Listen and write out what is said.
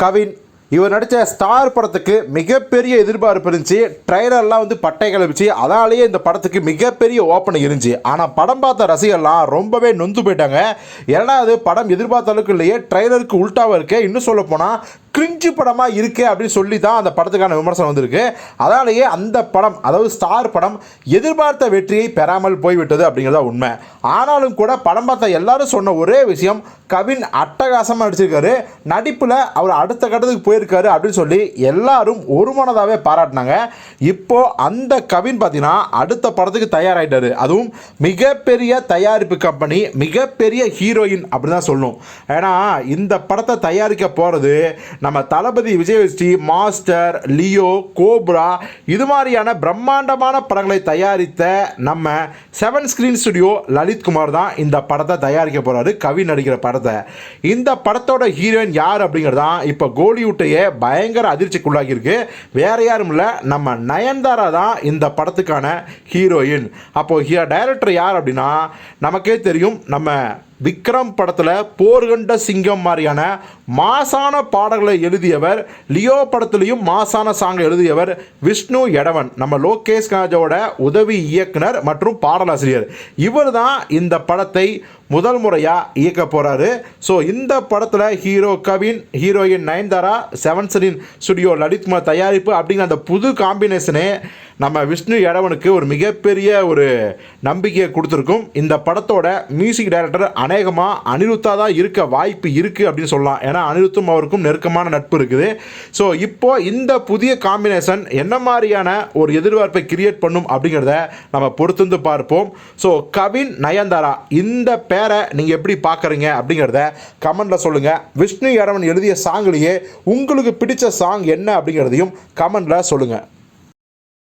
கவின் இவர் நடித்த ஸ்டார் படத்துக்கு மிகப்பெரிய எதிர்பார்ப்பு இருந்துச்சு. ட்ரைலர்லாம் வந்து பட்டை கிளப்பிச்சு அதனாலேயே இந்த படத்துக்கு மிகப்பெரிய ஓப்பனிங் இருந்துச்சு. ஆனால் படம் பார்த்த ரசிகர்லாம் ரொம்பவே நொந்து போயிட்டாங்க. ஏன்னா அது படம் எதிர்பார்த்த அளவுக்கு இல்லையே ட்ரைலருக்கு உல்ட்டாவாக இருக்கே. இன்னும் சொல்ல போனால் கிரிஞ்சு படமாக இருக்கே அப்படின்னு சொல்லி தான் அந்த படத்துக்கான விமர்சனம் வந்திருக்கு. அதனாலேயே அந்த படம் அதாவது ஸ்டார் படம் எதிர்பார்த்த வெற்றியை பெறாமல் போய்விட்டது அப்படிங்கிறதா உண்மை. ஆனாலும் கூட படம் பார்த்த எல்லாரும் சொன்ன ஒரே விஷயம் கவின் அட்டகாசமாக நடிச்சிருக்காரு. நடிப்பில் அவர் அடுத்த கட்டத்துக்கு போயிருக்காரு அப்படின்னு சொல்லி எல்லாரும் ஒருமனதாகவே பாராட்டினாங்க. இப்போது அந்த கவின் பார்த்தீங்கன்னா அடுத்த படத்துக்கு தயாராகிட்டாரு அதுவும் மிகப்பெரிய தயாரிப்பு கம்பெனி மிகப்பெரிய ஹீரோயின் அப்படின்னு தான் சொல்லணும். ஏன்னா இந்த படத்தை தயாரிக்க போகிறது நம்ம தளபதி விஜயஸ்ரீ மாஸ்டர் லியோ கோப்ரா இது மாதிரியான பிரம்மாண்டமான படங்களை தயாரித்த நம்ம seven screen studio Lalit Kumar தான் இந்த படத்தை தயாரிக்க போகிறாரு கவி நடிக்கிற படத்தை. இந்த படத்தோட ஹீரோயின் யார் அப்படிங்கிறது தான் இப்போ கோலிவுட்டையே பயங்கர அதிர்ச்சிக்குள்ளாகியிருக்கு. வேற யாரும் இல்லை நம்ம நயன்தாரா தான் இந்த படத்துக்கான ஹீரோயின். அப்போது டைரக்டர் யார் அப்படின்னா நமக்கே தெரியும் நம்ம விக்ரம் படத்தில் போர்கண்ட சிங்கம் மாதிரியான மாசான பாடல்களை எழுதியவர் லியோ படத்துலையும் மாசான சாங் எழுதியவர் விஷ்ணு எடவன். நம்ம லோகேஷ் காஜோட உதவி இயக்குனர் மற்றும் பாடலாசிரியர். இவர் தான் இந்த படத்தை முதல் முறையாக இயக்க போகிறாரு ஸோ இந்த படத்தில் hero Kavin heroine Nayanthara seven screen studio லலித்மா தயாரிப்பு அப்படிங்கிற அந்த புது காம்பினேஷனே நம்ம விஷ்ணு இடவனுக்கு ஒரு மிகப்பெரிய ஒரு நம்பிக்கையை கொடுத்துருக்கும். இந்த படத்தோட மியூசிக் டைரக்டர் அநேகமாக அனிருத்தா தான் இருக்க வாய்ப்பு இருக்குது அப்படின்னு சொல்லலாம். ஏன்னா அனிருத்தும் அவருக்கும் நெருக்கமான நட்பு இருக்குது. ஸோ இப்போ இந்த புதிய காம்பினேஷன் என்ன மாதிரியான ஒரு எதிர்பார்ப்பை கிரியேட் பண்ணும் அப்படிங்கிறத நம்ம பொறுத்திருந்து பார்ப்போம். ஸோ கவின் நயன்தாரா இந்த பேரை நீங்கள் எப்படி பார்க்குறீங்க அப்படிங்கிறத கமெண்டில் சொல்லுங்கள் விஷ்ணு இடவன் எழுதிய சாங்லேயே உங்களுக்கு பிடிச்ச சாங் என்ன அப்படிங்கிறதையும் கமெண்டில் சொல்லுங்கள்